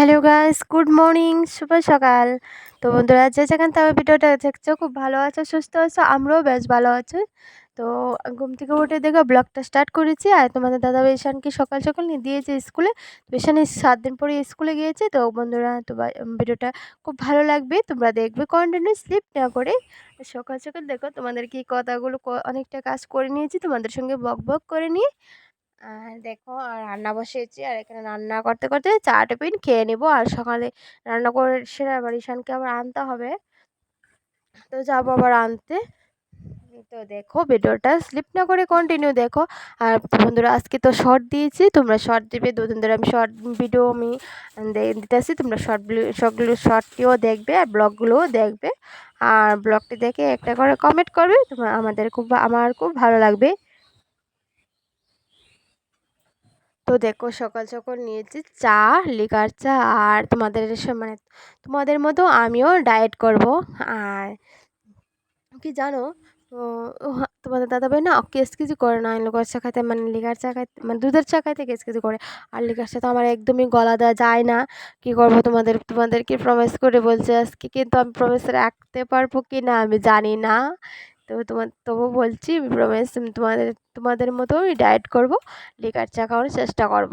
Hello guys, good morning, শুভ সকাল। তো বন্ধুরা, যে যেখান থেকে ভিডিওটা দেখছ, খুব ভালো আছো, সুস্থ আছো, আমরাও বেশ ভালো আছি। তো ঘুম থেকে উঠে দেখো, ব্লগটা স্টার্ট করেছি। আর তোমাদের দাদা ঈশানকে সকাল সকাল নিয়ে দিয়েছে স্কুলে। তো সাত দিন পরে স্কুলে গিয়েছে। তো বন্ধুরা তো ভিডিওটা খুব ভালো লাগবে। তোমরা দেখবে কন্টিনিউ স্লিপ না করে সকাল সকাল দেখো তোমাদের কি কথাগুলো অনেকটা কাজ করে নিয়েছি। তোমাদের সঙ্গে বক বক করে নিয়ে আর দেখো আর রান্না বসিয়েছি। আর এখানে রান্না করতে করতে চা টিফিন খেয়ে নেব। আর সকালে রান্না করে সেরে আবার ঈশানকে আবার আনতে হবে। তো যাব আবার আনতে। তো দেখো, ভিডিওটা স্লিপ না করে কন্টিনিউ দেখো। আর বন্ধুরা, আজকে তো শর্ট দিয়েছি। তোমরা শর্ট দেবে, দুদিন ধরে আমি শর্ট ভিডিও আমি দিতেছি। তোমরা শর্ট সবগুলো শর্টটিও দেখবে আর ব্লগগুলোও দেখবে। আর ব্লগটি দেখে একটা করে কমেন্ট করবে। তোমার আমাদের খুব আমার খুব ভালো লাগবে। তো দেখো সকাল সকাল নিয়েছি চা, লিকার চা আর তোমাদের মানে তোমাদের মতো আমিও ডায়েট করব। আর কি জানো? তোমাদের দাদাভাই না কেস কিছু করে না লিকার চা খাইতে মানে লিকার চা খাইতে মানে দুধের চা খাইতে কেস কিছু করে। আর লিকার চা তো আমার একদমই গলা দেওয়া যায় না। কি করব তোমাদের, তোমাদেরকে প্রমিস করে বলছে আজকে, কিন্তু আমি প্রমিস রাখতে পারব কি না আমি জানি না। তো তোমার তবু বলছি প্রমিস তোমাদের তোমাদের মতোই ডায়েট করব লিকার চা খাওয়ার চেষ্টা করব।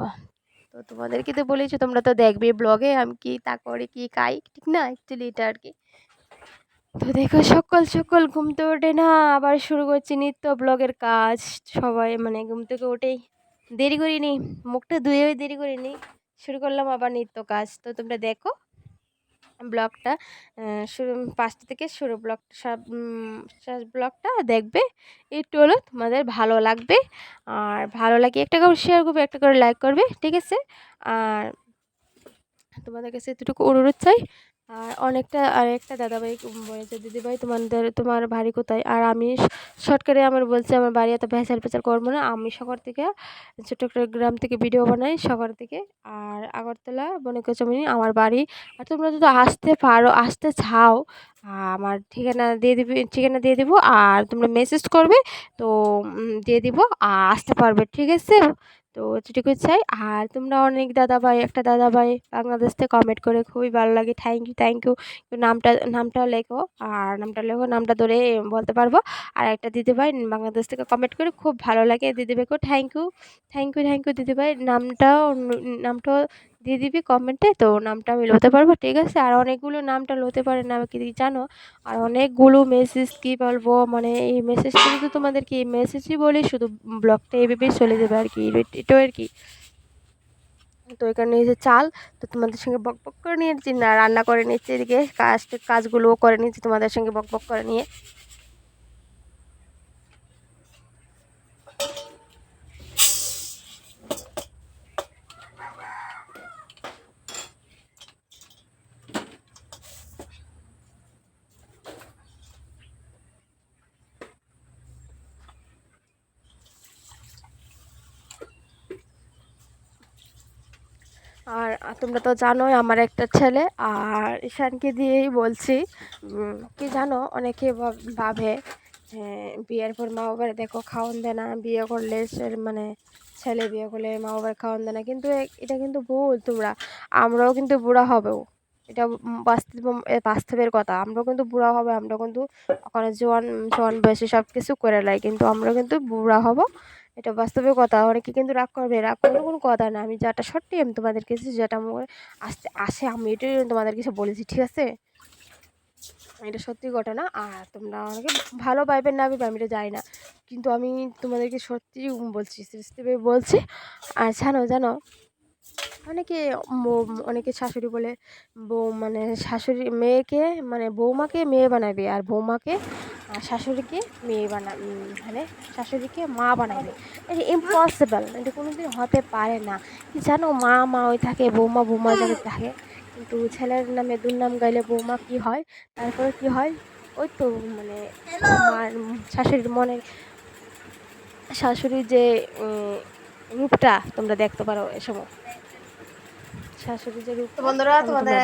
তো তোমাদেরকে তো বলেছি তোমরা তো দেখবে ব্লগে আমি কি তা করে কি খাই, ঠিক না? অ্যাকচুয়ালি এটা আর কি। তো দেখো সকাল সকাল ঘুমতে ওঠে না, আবার শুরু করছি নিত্য ব্লগের কাজ, সবাই মানে ঘুম থেকে উঠেই দেরি করিনি, মুখটা ধুয়ে দেরি করিনি, শুরু করলাম আবার নিত্য কাজ। তো তোমরা দেখো ব্লগটা শুরু, পাঁচটা থেকে শুরু ব্লগ সব ব্লগটা দেখবে। একটু হলো তোমাদের ভালো লাগবে। আর ভালো লাগে একটা করে শেয়ার করবে, একটা করে লাইক করবে, ঠিক আছে? আর তোমাদের কাছে এতটুকু অনুরোধ চাই। আর অনেকটা, আর একটা দাদাভাই বলেছে, দিদিভাই, তোমাদের, তোমার বাড়ি কোথায়? আর আমি শর্টকাটে আমার বলছে, আমার বাড়ি এত ভেসাল পেঁচাল করব না। আমি সকার থেকে ছোটো একটা গ্রাম থেকে ভিডিও বানাই সকার থেকে। আর আগরতলা বনিকচমনি আমার বাড়ি। আর তোমরা যদি আসতে পারো, আসতে চাও, আমার ঠিকানা দিয়ে দিবি, ঠিকানা দিয়ে দিব। আর তোমরা মেসেজ করবে, তো দিয়ে দিব। আর আসতে পারবে, ঠিক আছে? তো যেটুকু চাই। আর তোমরা অনেক দাদা ভাই একটা দাদাভাই বাংলাদেশ থেকে কমেন্ট করে খুবই ভালো লাগে। থ্যাংক ইউ থ্যাংক ইউ নামটা নামটা লেখো। আর নামটা লেখো, নামটা ধরে বলতে পারব। আর একটা দিদিভাই বাংলাদেশ থেকে কমেন্ট করে খুব ভালো লাগে। দিদি দিদিভাইকেও thank you thank you thank you দিদিভাই, নামটাও নামটাও দিয়ে দিবি কমেন্টে তো নামটা আমি লোতে পারব, ঠিক আছে? আর অনেকগুলো নামটা লোতে পারে না, কি জানো? আর অনেকগুলো মেসেজ কী বলব মানে এই মেসেজগুলো তো তোমাদেরকে এই মেসেজই বলি, শুধু ব্লগটা এভাবেই চলে যাবে আর কি এটাও আর কি। তো এখানে যে চাল, তো তোমাদের সঙ্গে বক বক করে নিয়েছি, না, রান্না করে নিচ্ছি এদিকে, কাজ, কাজগুলোও করে নিচ্ছি তোমাদের সঙ্গে বক বক করে নিয়ে। আর তোমরা তো জানোই আমার একটা ছেলে, আর ঈশানকে দিয়েই বলছি কি জানো, অনেকে ভাবে বিয়ের পর মা বাবার, দেখো খাওয়ান দেয় না, বিয়ে করলে মানে ছেলে বিয়ে করলে মা বাবার খাওয়ান দেয় না, কিন্তু এটা কিন্তু ভুল তোমরা। আমরাও কিন্তু বুড়া হবেও। এটা বাস্তব, বাস্তবের কথা। আমরাও কিন্তু বুড়া হবে আমরা কিন্তু ওখানে জোয়ান জোয়ান বয়সে সব কিছু করে লাই, কিন্তু আমরা কিন্তু বুড়া হব। এটা বাস্তবে কথা। অনেকে কিন্তু রাগ করবে। রাগ করলে কোনো কথা না। আমি যাটা সত্যি আমি তোমাদের কাছে যেটা আমার আসতে, আসে। আমি এটাই তোমাদের কাছে বলেছি, ঠিক আছে? এটা সত্যি ঘটনা। আর তোমরা অনেকে ভালো পাইবেন না আমি এটা যাই না। কিন্তু আমি তোমাদেরকে সত্যি বলছি সিরিয়াসলি বলছি। আর জানো জানো অনেকে অনেকে শাশুড়ি বলে, বউ মানে শাশুড়ি মেয়েকে মানে বৌমাকে মেয়ে বানাবে আর বৌমাকে শাশুড়িকে মেয়ে বানা মানে শাশুড়িকে মা বানাবে। এটা ইম্পসিবল এটা কোনো দিন হতে পারে না। কি জানো, মা মা ওই থাকে বৌমা বৌমা যাদের থাকে। কিন্তু ছেলের নামে দুর্নাম গাইলে বৌমা কি হয়? তারপরে কি হয়? ওই তো মানে মার শাশুড়ির মনে, শাশুড়ির যে রূপটা তোমরা দেখতে পারো এ সময়। শাশুড়ি রূপ বন্ধুরা তোমাদের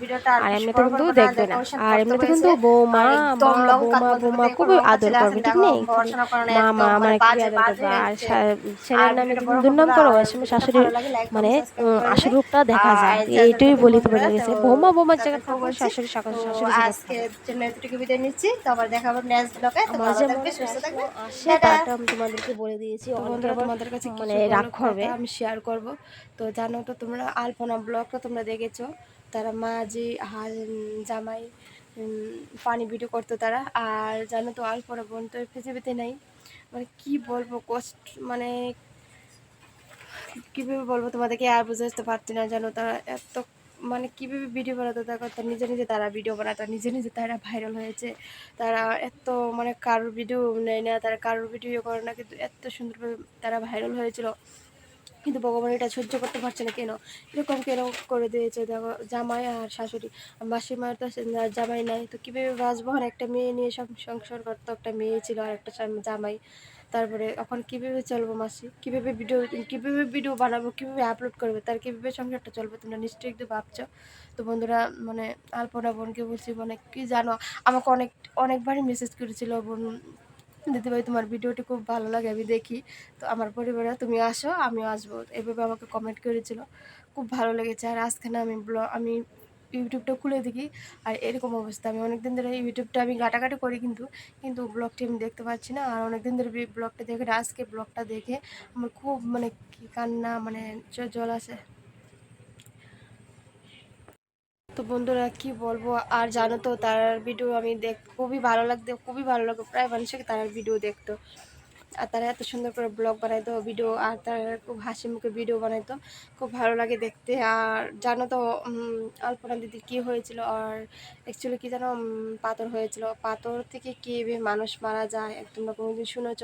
ভিডিওটা আর এমনিতে কিন্তু দেখবে না। আর এমনিতে কিন্তু বৌমা মা বৌমা বৌমা খুবই আদর করবে ঠিক নেই? মা মা মানে খুবই আদর করবে আর ছেলের নামে দুর্নাম করো ওই শাশুড়ির মানে আসল রূপটা দেখা যায়। এইটাই বলি তোমার কাছে বৌমা বৌমার জায়গা থাকব শাশুড়ি শাশুড়ি শাশুড়ি আজকে জন্য এতটুকু বিদায় নিচ্ছি তো আবার দেখাবো নেক্সট ব্লগে তো থাকবে সুস্থ থাকবে সেটা আমি তোমাদেরকে বলে দিয়েছি বন্ধুরা তোমাদের কাছে মানে রাগ করবে। আমি শেয়ার করব তো জানো তো তোমরা আলপনা ব্লগটা তোমরা দেখেছ? তারা মা যে জামাই পানি ভিডিও করতো তারা। আর জানো তো আলপনা বোন তো পৃথিবীতে নেই। মানে কি বলব, কষ্ট মানে কীভাবে বলব তোমাদেরকে আর বুঝতে পারছি না জানো? তারা এত মানে কীভাবে ভিডিও বানাতো তারা করতো নিজে নিজে তারা ভিডিও বানাতো, নিজে নিজে তারা ভাইরাল হয়েছে। তারা এত মানে কারোর ভিডিও নেয় না, তারা কারোর ভিডিও করে না, কিন্তু এত সুন্দরভাবে তারা ভাইরাল হয়েছিল। কিন্তু ভগবান এটা সহ্য করতে পারছে না। কেন? এরকম কেন করে দিয়েছে দেখো জামাই আর শাশুড়ি? মাসিমার তো জামাই নাই। তো কীভাবে বাঁচবো একটা মেয়ে নিয়ে সব সংসার করতো? একটা মেয়ে ছিল আর একটা জামাই। তারপরে এখন কীভাবে চলবো মাসি? কীভাবে ভিডিও কীভাবে ভিডিও বানাবো? কীভাবে আপলোড করবে? তার কীভাবে সংসারটা চলবে? তোমরা নিশ্চয়ই একটু ভাবছ। তো বন্ধুরা মানে আলপনা বোনকে বলছি মানে কি জানো? আমাকে অনেক অনেকবারই মেসেজ করেছিল বোন দিদিভাই তোমার ভিডিওটি খুব ভালো লাগে, আমি দেখি। তো আমার পরিবারে তুমি আসো, আমিও আসব। এভাবে আমাকে কমেন্ট করেছিল। খুব ভালো লেগেছে। আর আজকে না আমি ব্লগ, আমি ইউটিউবটা খুলে দেখি। আর এরকম অবস্থা, আমি অনেকদিন ধরে ইউটিউবটা আমি ঘাটাঘাটি করি কিন্তু কিন্তু ব্লগটি আমি দেখতে পাচ্ছি না। আর অনেকদিন ধরে ব্লগটা দেখে আজকে ব্লগটা দেখে আমার খুব মানে কান্না মানে জল আসে। তো বন্ধুরা কি বলব? আর জানো তো তার ভিডিও আমি দেখ খুবই ভালো লাগতো খুবই ভালো লাগতো। প্রায় মানুষকে তার ভিডিও দেখতো। আর তারা এত সুন্দর করে ব্লগ বানাইতো ভিডিও আর তার খুব হাসি মুখে ভিডিও বানাইতো। খুব ভালো লাগে দেখতে। আর জানো তো উম, আলপনা দিদির কী হয়েছিল? আর অ্যাকচুয়ালি কী জানো পাথর হয়েছিল? পাথর থেকে কীভাবে মানুষ মারা যায়? তোমরা কোনোদিন শুনেছ?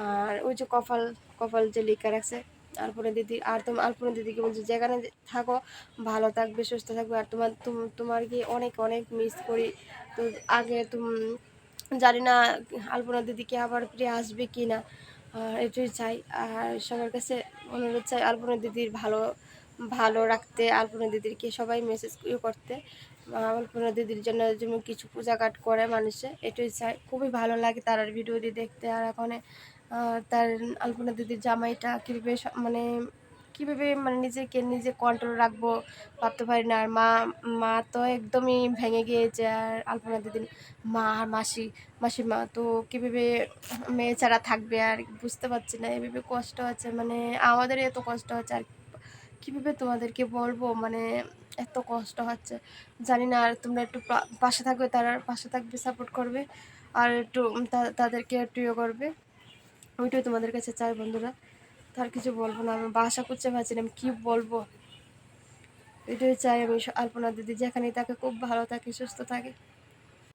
আর ওই যে কপাল কপাল যে লিখা রাখছে আলপনা দিদি, আর তোমার আলপনা দিদিকে বলছি, যেখানে থাকো, ভালো থাকবে, সুস্থ থাকবে, আর তোমার তুম- তোমার কি অনেক অনেক মিস করি। তো আগে তুমি, জানি না আলপনা দিদিকে আবার ফিরে আসবে কি না এটাই চাই। আর সবার কাছে অনুরোধ চাই, আলপনা দিদির ভালো ভালো রাখতে, আলপনা দিদিরকে সবাই মেসেজ করতে। আলপনা দিদির জন্য যেমন কিছু পূজা কাট করে মানুষে, এটাই চাই। খুবই ভালো লাগে তার ভিডিও দিয়ে দেখতে, আর এখন তার আলপনা দিদির জামাইটা কীভাবে মানে কীভাবে মানে নিজেকে নিজে কন্ট্রোল রাখব ভাবতে পারি না। আর মা মা তো একদমই ভেঙে গিয়েছে আর আলপনা দিদির মা আর মাসি মাসিমা তো কীভাবে মেয়ে ছাড়া থাকবে আর বুঝতে পারছি না। এভাবে কষ্ট আছে মানে আমাদের এত কষ্ট হচ্ছে আর কীভাবে তোমাদেরকে বলব? মানে এত কষ্ট হচ্ছে। জানি না, আর তোমরা একটু পাশে থাকবে, তারা পাশে থাকবে সাপোর্ট করবে। আর একটু তাদেরকে একটু ইয়ে করবে। ওইটাই তোমাদের কাছে চাই বন্ধুরা। তার কিছু বলব না আমি বাসা করছে ভাবছিলাম আমি কী বলব? এটাই চাই আমি আলপনা দিদি যেখানেই তাকে খুব ভালো থাকে, সুস্থ থাকে।